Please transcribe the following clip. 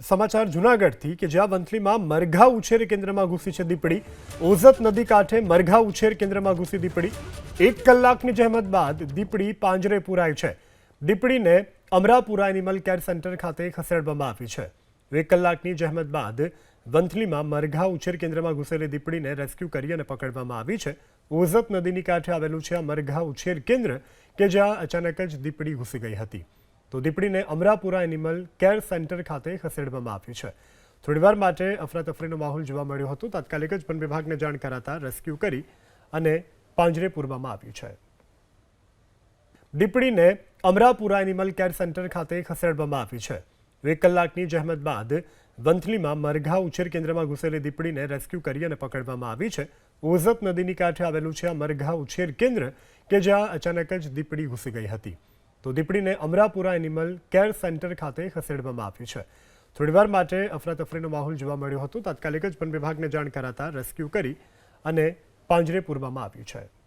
સમાચાર જુનાગઢથી કે જ્યાં વંથલીમાં મરઘા ઉછેર કેન્દ્રમાં ઘૂસી છે દીપડી. ઓઝત નદી કાંઠે મરઘા ઉછેર કેન્દ્રમાં ઘૂસી દીપડી. એક કલાકની જહેમત બાદ દીપડી પાંજરે પુરાઈ છે. દીપડીને અમરાપુરા એનિમલ કેર સેન્ટર ખાતે ખસેડવામાં આવી છે. એક કલાકની જહેમત બાદ વંથલીમાં મરઘા ઉછેર કેન્દ્રમાં ઘૂસેલી દીપડીને રેસ્ક્યુ કરી અને પકડવામાં આવી છે. ઓઝત નદીની કાંઠે આવેલું છે આ મરઘા ઉછેર કેન્દ્ર કે જ્યાં અચાનક જ દીપડી ઘૂસી ગઈ હતી. તો દીપડીને અમરાપુરા એનિમલ કેર સેન્ટર ખાતે ખસેડવામાં આવી છે. થોડીવાર માટે અફરાતફરીનો માહોલ જોવા મળ્યો હતો. તાત્કાલિક જ વન વિભાગને જાણ કરાતા રેસ્ક્યુ કરી અને પાંજરે પૂરવામાં આવ્યું છે. દીપડીને અમરાપુરા એનિમલ કેર સેન્ટર ખાતે ખસેડવામાં આવી છે. એક કલાકની જહેમત બાદ વંથલીમાં મરઘા ઉછેર કેન્દ્રમાં ઘૂસેલી દીપડીને રેસ્ક્યુ કરી અને પકડવામાં આવી છે. ઓઝત નદીની કાંઠે આવેલું છે આ મરઘા ઉછેર કેન્દ્ર કે જ્યાં અચાનક જ દીપડી ઘૂસી ગઈ હતી. તો દીપડીને અમરાપુરા એનિમલ કેર સેન્ટર ખાતે ખસેડવામાં આવ્યું છે. થોડીવાર માટે અફરાતફરીનો માહોલ જોવા મળ્યો હતો. તાત્કાલિક જ વન વિભાગને જાણ કરાતા રેસ્ક્યુ કરી અને પાંજરે પૂરવામાં આવ્યું છે.